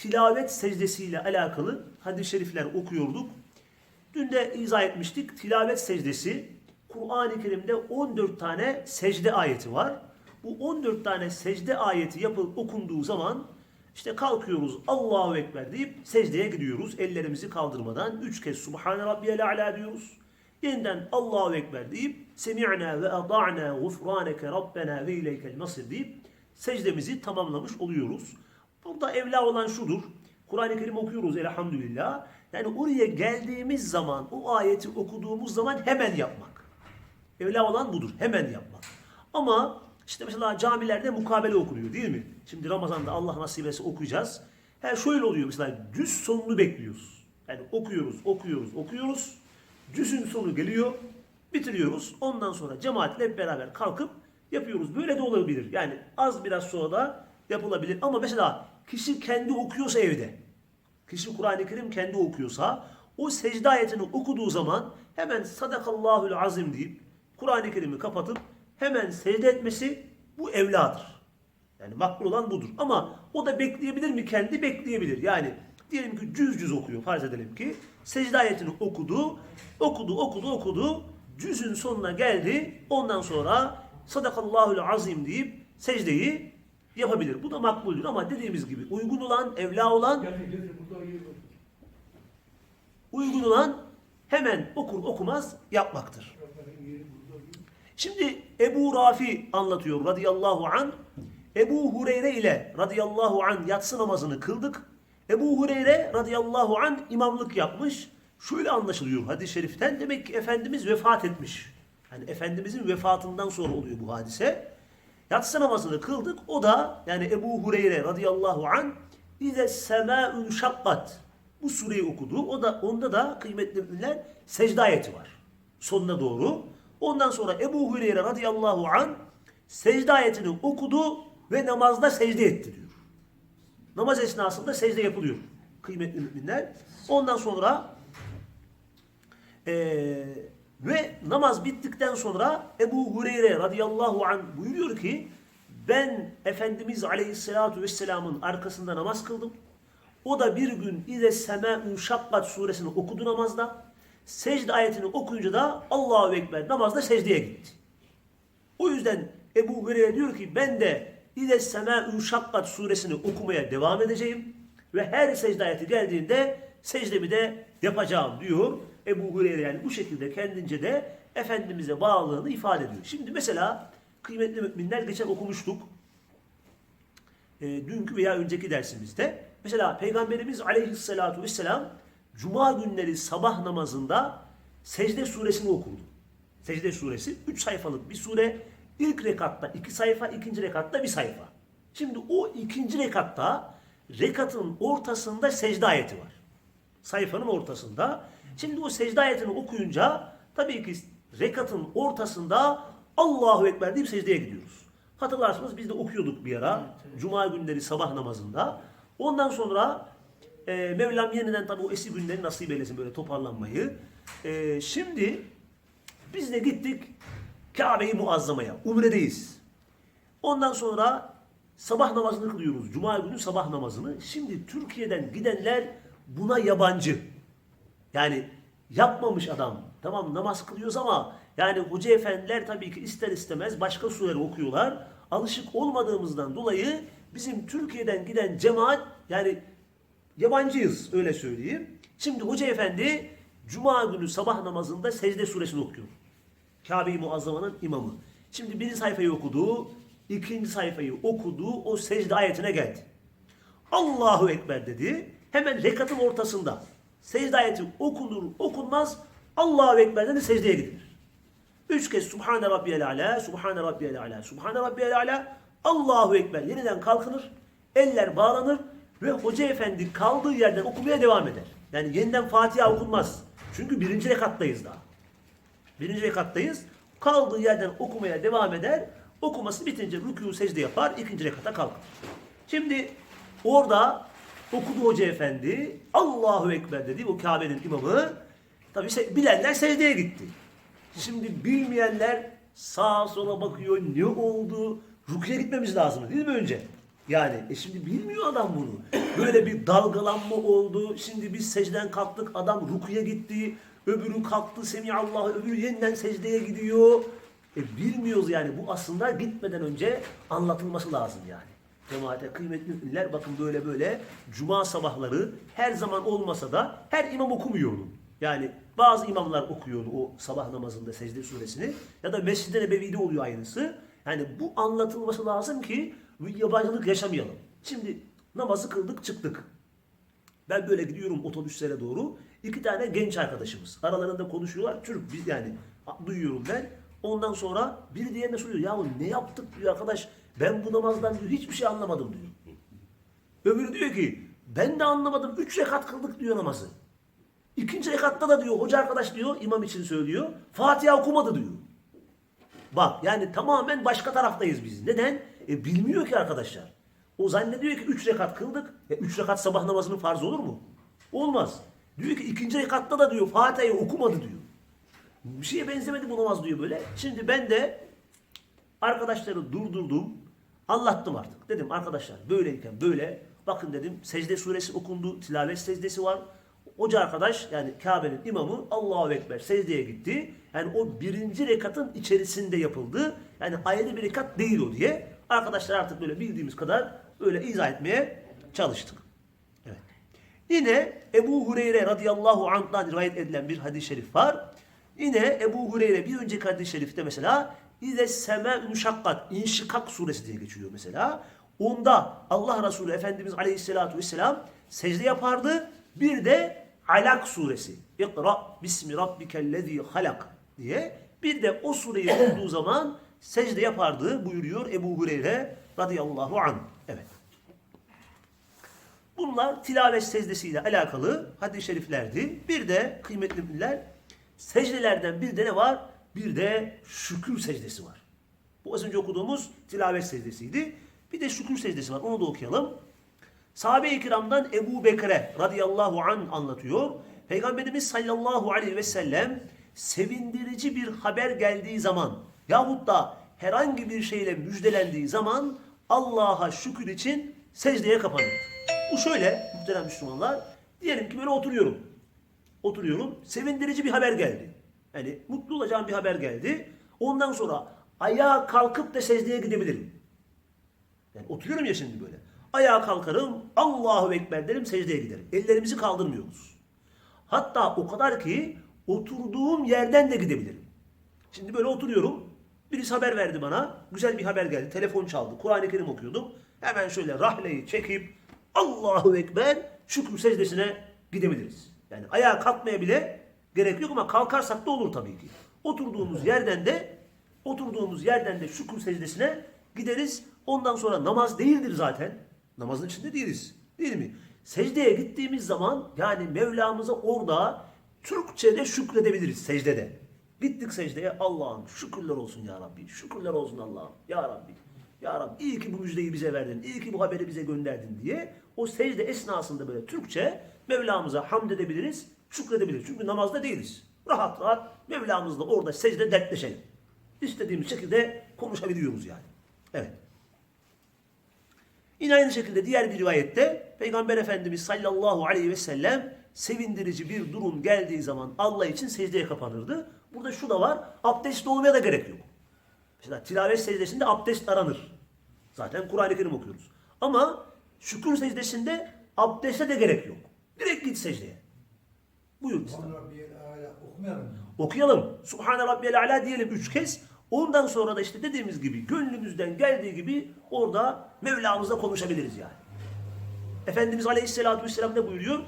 tilavet secdesiyle alakalı hadis-i şerifler okuyorduk. Dün de izah etmiştik. Tilavet secdesi, Kur'an-ı Kerim'de 14 tane secde ayeti var. Bu 14 tane secde ayeti yapılıp okunduğu zaman işte kalkıyoruz Allahu Ekber deyip secdeye gidiyoruz. Ellerimizi kaldırmadan üç kez Subhane Rabbiyel A'la diyoruz. Yeniden Allahu Ekber deyip Semi'na ve ata'na gufraneke Rabbena ve ileykel masir deyip secdemizi tamamlamış oluyoruz. Burada evla olan şudur. Kur'an-ı Kerim okuyoruz elhamdülillah. Yani oraya geldiğimiz zaman, o ayeti okuduğumuz zaman hemen yapmak. Evla olan budur. Hemen yapmak. Ama işte mesela camilerde mukabele okunuyor değil mi? Şimdi Ramazan'da Allah nasip etse okuyacağız. Her şöyle oluyor mesela cüz sonunu bekliyoruz. Yani okuyoruz, okuyoruz, okuyoruz. Cüzün sonu geliyor, bitiriyoruz. Ondan sonra cemaatle hep beraber kalkıp yapıyoruz. Böyle de olabilir. Yani az biraz sonra da yapılabilir. Ama mesela kişi kendi okuyorsa evde, kişi Kur'an-ı Kerim kendi okuyorsa, o secde ayetini okuduğu zaman hemen sadakallahul azim deyip Kur'an-ı Kerim'i kapatıp hemen secde etmesi bu evladır. Yani makbul olan budur. Ama o da bekleyebilir mi? Kendi bekleyebilir. Yani diyelim ki cüz cüz okuyor. Farz edelim ki secde ayetini okudu, okudu, okudu, okudu. Cüzün sonuna geldi. Ondan sonra sadakallahul azim deyip secdeyi yapabilir. Bu da makbuldür ama dediğimiz gibi uygun olan, evla olan, uygun olan hemen okur okumaz yapmaktır. Şimdi Ebu Rafi anlatıyor radıyallahu an. Ebu Hureyre ile radıyallahu an yatsı namazını kıldık. Ebu Hureyre radıyallahu an imamlık yapmış. Şöyle anlaşılıyor hadis-i şeriften. Demek ki Efendimiz vefat etmiş. Yani Efendimizin vefatından sonra oluyor bu hadise. Yatsı namazını kıldık. O da yani Ebu Hureyre radıyallahu an İze semâ'ün şakkat. Bu sureyi okudu. O da onda da kıymetli müminler secde ayeti var. Sonuna doğru. Ondan sonra Ebu Hureyre radıyallahu an secde ayetini okudu ve namazda secde etti diyor. Namaz esnasında secde yapılıyor. Kıymetli müminler. Ondan sonra eee, ve namaz bittikten sonra Ebu Hureyre radıyallahu an buyuruyor ki ben Efendimiz aleyhissalatu vesselamın arkasında namaz kıldım. O da bir gün İze semâ'ün şakkat suresini okudu namazda. Secde ayetini okuyunca da Allahu Ekber namazda secdeye gitti. O yüzden Ebu Hureyre diyor ki ben de İze semâ'ün şakkat suresini okumaya devam edeceğim. Ve her secde ayeti geldiğinde secdemi de yapacağım diyor. Ebu Hureyre yani bu şekilde kendince de Efendimiz'e bağlılığını ifade ediyor. Şimdi mesela kıymetli müminler geçen okumuştuk. E, dünkü veya önceki dersimizde. Mesela Peygamberimiz aleyhissalatu vesselam Cuma günleri sabah namazında secde suresini okurdu. Secde suresi 3 sayfalık bir sure. İlk rekatta 2 sayfa, ikinci rekatta bir sayfa. Şimdi o ikinci rekatta rekatın ortasında secde ayeti var. Sayfanın ortasında. Şimdi o secde ayetini okuyunca tabii ki rekatın ortasında Allahu Ekber deyip secdeye gidiyoruz. Hatırlarsınız biz de okuyorduk bir ara. Cuma günleri sabah namazında. Ondan sonra e, Mevlam yeniden tabii o eski günleri nasip eylesin böyle toparlanmayı. E, şimdi biz de gittik Kabe-i Muazzama'ya. Umre'deyiz. Ondan sonra sabah namazını kılıyoruz. Cuma günü sabah namazını. Şimdi Türkiye'den gidenler buna yabancı. Yani yapmamış adam. Tamam namaz kılıyoruz ama yani hoca efendiler tabii ki ister istemez başka suları okuyorlar. Alışık olmadığımızdan dolayı bizim Türkiye'den giden cemaat yani yabancıyız öyle söyleyeyim. Şimdi hoca efendi Cuma günü sabah namazında secde suresini okuyor. Kabe-i Muazzama'nın imamı. Şimdi birinci sayfayı okudu, ikinci sayfayı okudu, o secde ayetine geldi. Allahu Ekber dedi. Hemen rekatın ortasında. Secde ayeti okunur okunmaz Allahu Ekber dedi secdeye gidilir. Üç kez Subhane Rabbiyel Ala, Subhane Rabbiyel Ala, Subhane Rabbiyel Ala, Allahu Ekber yeniden kalkınır, eller bağlanır Ve hoca efendi kaldığı yerden okumaya devam eder. Yani yeniden Fatiha okunmaz. Çünkü birinci rekattayız daha. Birinci rekattayız. Kaldığı yerden okumaya devam eder. Okuması bitince rükû secde yapar. ikinci rekata kalkar. Şimdi orada okudu hoca efendi. Allahu Ekber dedi. O Kabe'nin imamı. Tabi bilenler secdeye gitti. Şimdi bilmeyenler sağa sola bakıyor. Ne oldu? Rüküye gitmemiz lazım değil mi önce? Yani e şimdi bilmiyor adam bunu. Böyle bir dalgalanma oldu. Şimdi biz secden kalktık. Adam rüküye gitti. Öbürü kalktı. Semiyallah. Öbürü yeniden secdeye gidiyor. E bilmiyoruz yani. Bu aslında gitmeden önce anlatılması lazım yani. Cemaate kıymetli müminler bakın böyle böyle cuma sabahları her zaman olmasa da her imam okumuyor onu. Yani bazı imamlar okuyor o sabah namazında secde suresini ya da Mescid-i Nebevi'de oluyor aynısı. Yani bu anlatılması lazım ki yabancılık yaşamayalım. Şimdi namazı kıldık çıktık. Ben böyle gidiyorum otobüslere doğru. İki tane genç arkadaşımız. Aralarında konuşuyorlar. Türk biz yani duyuyorum ben. Ondan sonra biri diğerine soruyor. Yahu ne yaptık diyor arkadaş. Ben bu namazdan diyor hiçbir şey anlamadım diyor. Öbürü diyor ki ben de anlamadım. Üç rekat kıldık diyor namazı. İkinci rekatta da diyor hoca arkadaş diyor imam için söylüyor. Fatiha okumadı diyor. Bak yani tamamen başka taraftayız biz. Neden? E, bilmiyor ki arkadaşlar. O zannediyor ki üç rekat kıldık. E, üç rekat sabah namazının farzı olur mu? Olmaz. Diyor ki ikinci rekatta da diyor Fatiha'yı okumadı diyor. Bir şeye benzemedi bu namaz diyor böyle. Şimdi ben de arkadaşları durdurdum. Anlattım artık. Dedim arkadaşlar böyleyken böyle. Bakın dedim secde suresi okundu. Tilavet secdesi var. Hoca arkadaş yani Kabe'nin imamı Allahu Ekber secdeye gitti. Yani o birinci rekatın içerisinde yapıldı. Yani ayrı bir rekat değil o diye. Arkadaşlar artık böyle bildiğimiz kadar öyle izah etmeye çalıştık. Evet. Yine Ebu Hureyre radıyallahu anh'dan rivayet edilen bir hadis-i şerif var. Yine Ebu Hureyre bir önceki hadis-i şerifte mesela İze seme müşakkat İnşikak suresi diye geçiyor mesela. Onda Allah Resulü Efendimiz Aleyhisselatü Vesselam secde yapardı. Bir de Alak suresi. İkra bismi rabbikellezi halak diye. Bir de o sureyi okuduğu zaman secde yapardı buyuruyor Ebu Hureyre radıyallahu anh. Evet. Bunlar tilavet secdesiyle alakalı hadis-i şeriflerdi. Bir de kıymetli müminler secdelerden bir de ne var? Bir de şükür secdesi var. Bu az önce okuduğumuz tilavet secdesiydi. Bir de şükür secdesi var. Onu da okuyalım. Sahabe-i kiramdan Ebu Bekre radıyallahu an anlatıyor. Peygamberimiz sallallahu aleyhi ve sellem sevindirici bir haber geldiği zaman yahut da herhangi bir şeyle müjdelendiği zaman Allah'a şükür için secdeye kapanır. Bu şöyle muhterem Müslümanlar. Diyelim ki böyle oturuyorum. Oturuyorum. Sevindirici bir haber geldi. Yani mutlu olacağım bir haber geldi. Ondan sonra ayağa kalkıp da secdeye gidebilirim. Yani oturuyorum ya şimdi böyle. Ayağa kalkarım, Allahu Ekber derim, secdeye giderim. Ellerimizi kaldırmıyoruz. Hatta o kadar ki oturduğum yerden de gidebilirim. Şimdi böyle oturuyorum. Birisi haber verdi bana. Güzel bir haber geldi. Telefon çaldı. Kur'an-ı Kerim okuyordum. Hemen şöyle rahleyi çekip Allahu Ekber şükür secdesine gidebiliriz. Yani ayağa kalkmaya bile gerek yok ama kalkarsak da olur tabii ki. Oturduğumuz yerden de oturduğumuz yerden de şükür secdesine gideriz. Ondan sonra namaz değildir zaten. Namazın içinde değiliz. Değil mi? Secdeye gittiğimiz zaman yani Mevlamıza orada Türkçe'de şükredebiliriz secdede. Gittik secdeye Allah'ım şükürler olsun ya Rabbi. Şükürler olsun Allah'ım. Ya Rabbi. Ya Rabbi iyi ki bu müjdeyi bize verdin. iyi ki bu haberi bize gönderdin diye o secde esnasında böyle Türkçe Mevlamıza hamd edebiliriz, şükredebiliriz. Çünkü namazda değiliz. Rahat rahat Mevlamızla orada secde dertleşelim. İstediğimiz şekilde konuşabiliyoruz yani. Evet. Yine aynı şekilde diğer bir rivayette Peygamber Efendimiz sallallahu aleyhi ve sellem sevindirici bir durum geldiği zaman Allah için secdeye kapanırdı. Burada şu da var, abdest olmaya da gerek yok. Mesela tilavet secdesinde abdest aranır. Zaten Kur'an-ı Kerim okuyoruz. Ama şükür secdesinde abdeste de gerek yok. Direkt git secdeye. Buyur İslam. Okuyalım. Subhane Rabbiyel Ala diyelim üç kez. Ondan sonra da işte dediğimiz gibi gönlümüzden geldiği gibi orada Mevlamızla konuşabiliriz yani. Efendimiz Aleyhisselatü Vesselam ne buyuruyor?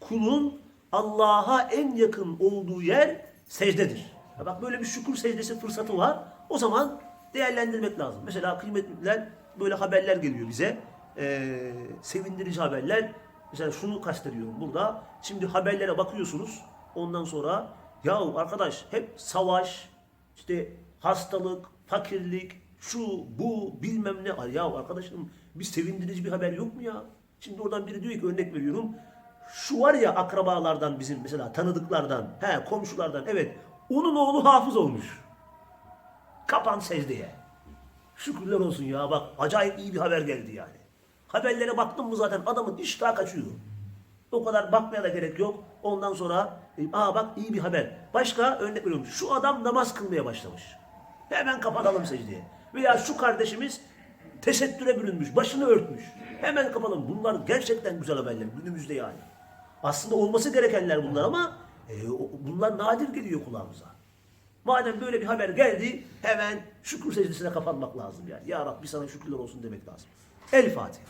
Kulun Allah'a en yakın olduğu yer secdedir. Ya bak böyle bir şükür secdesi fırsatı var. O zaman değerlendirmek lazım. Mesela kıymetliler böyle haberler geliyor bize. e, sevindirici haberler. Mesela şunu kastediyorum burada. Şimdi haberlere bakıyorsunuz. Ondan sonra yahu arkadaş hep savaş, işte hastalık, fakirlik, şu, bu, bilmem ne. Ya arkadaşım bir sevindirici bir haber yok mu ya? Şimdi oradan biri diyor ki örnek veriyorum. Şu var ya akrabalardan bizim mesela tanıdıklardan, he komşulardan evet. Onun oğlu hafız olmuş. Kapan secdeye. Şükürler olsun ya bak acayip iyi bir haber geldi yani. Haberlere baktım mı zaten adamın iştahı kaçıyor. O kadar bakmaya da gerek yok. Ondan sonra e, aa bak iyi bir haber. Başka örnek veriyorum. Şu adam namaz kılmaya başlamış. Hemen kapatalım secdeye. Veya şu kardeşimiz tesettüre bürünmüş, başını örtmüş. Hemen kapatalım. Bunlar gerçekten güzel haberler günümüzde yani. Aslında olması gerekenler bunlar ama e, bunlar nadir geliyor kulağımıza. Madem böyle bir haber geldi hemen şükür secdesine kapanmak lazım yani. Ya Rabbi sana şükürler olsun demek lazım. El Fatiha.